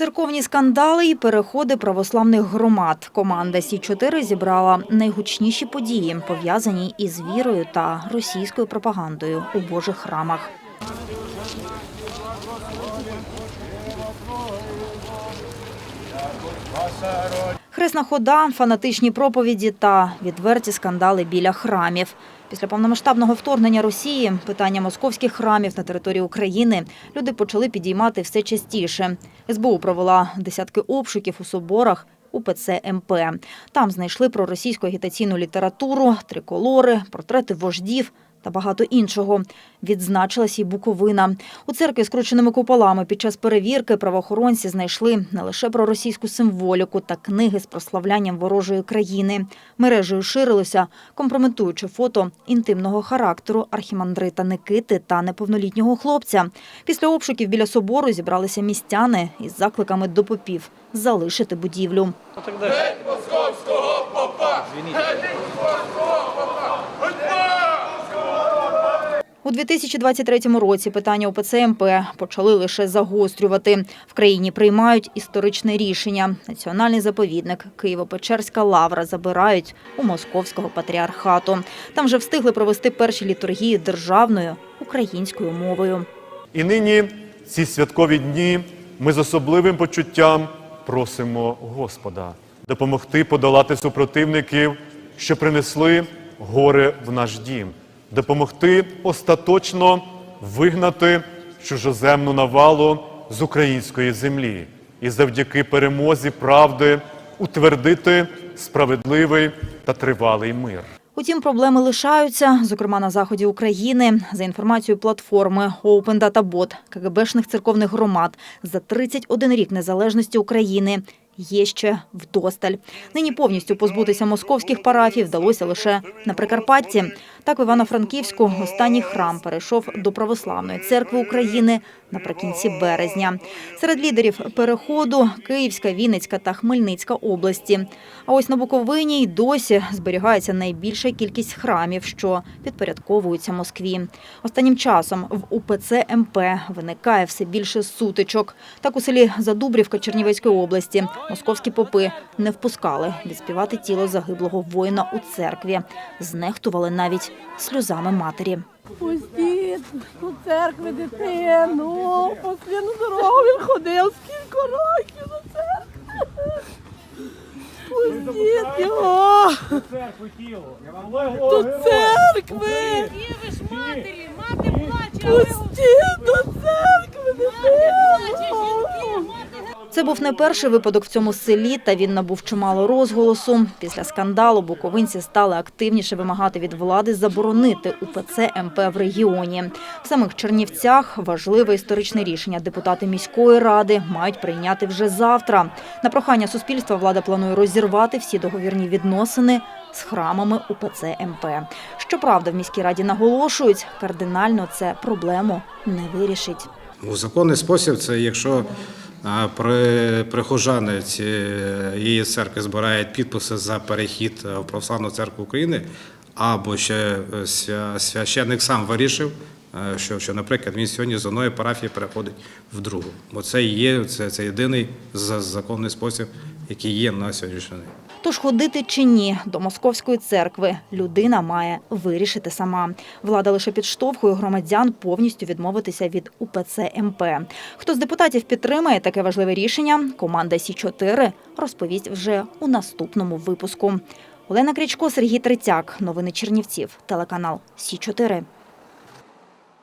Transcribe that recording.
Церковні скандали і переходи православних громад. Команда Сі 4 зібрала найгучніші події, пов'язані із вірою та російською пропагандою у Божих храмах. Хресна хода, фанатичні проповіді та відверті скандали біля храмів. Після повномасштабного вторгнення Росії питання московських храмів на території України люди почали підіймати все частіше. СБУ провела десятки обшуків у соборах УПЦ МП. Там знайшли проросійську агітаційну літературу, триколори, портрети вождів та багато іншого. Відзначилась і Буковина. У церкві з крученими куполами під час перевірки правоохоронці знайшли не лише проросійську символіку та книги з прославлянням ворожої країни. Мережею ширилося, компрометуючи фото інтимного характеру архімандрита Никити та неповнолітнього хлопця. Після обшуків біля собору зібралися містяни із закликами до попів залишити будівлю. У 2023 році питання ОПЦ МП почали лише загострювати. В країні приймають історичне рішення. Національний заповідник Києво-Печерська лавра забирають у московського патріархату. Там вже встигли провести перші літургії державною українською мовою. І нині ці святкові дні ми з особливим почуттям просимо Господа допомогти подолати супротивників, що принесли горе в наш дім, допомогти остаточно вигнати чужоземну навалу з української землі і завдяки перемозі правди утвердити справедливий та тривалий мир. Утім, проблеми лишаються, зокрема на заході України. За інформацією платформи Open Data Bot КГБшних церковних громад за 31 рік незалежності України є ще вдосталь. Нині повністю позбутися московських парафій вдалося лише на Прикарпатті. Так, в Івано-Франківську останній храм перейшов до Православної церкви України наприкінці березня. Серед лідерів переходу Київська, Вінницька та Хмельницька області. А ось на Буковині й досі зберігається найбільша кількість храмів, що підпорядковуються Москві. Останнім часом в УПЦ МП виникає все більше сутичок. Так у селі Задубрівка Чернівецької області московські попи не впускали відспівати тіло загиблого воїна у церкві. Знехтували навіть сльозами матері. Пустіть до церкви дитину, послідну дорогу він ходив скільки років до церкви. Пустіть його до церкви. ви матері, мати плаче, Пустіть до церкви дитину. Це був не перший випадок в цьому селі, та він набув чимало розголосу. Після скандалу буковинці стали активніше вимагати від влади заборонити УПЦ МП в регіоні. В самих Чернівцях важливе історичне рішення депутати міської ради мають прийняти вже завтра. На прохання суспільства влада планує розірвати всі договірні відносини з храмами УПЦ МП. Щоправда, в міській раді наголошують, кардинально це проблему не вирішить. У законний спосіб це якщо прихожани ці, її церкви збирають підписи за перехід в Православну церкву України, або ще е, свя- священник сам вирішив, е, що, що, наприклад, він сьогодні з одної парафії переходить в другу. Бо це є це, це єдиний законний спосіб, який є на сьогоднішній день. Тож ходити чи ні до московської церкви людина має вирішити сама. Влада лише підштовхує громадян повністю відмовитися від УПЦ МП. Хто з депутатів підтримає таке важливе рішення, команда Сі 4 розповість вже у наступному випуску. Олена Крічко, Сергій Трицяк. Новини Чернівців. Телеканал Сі 4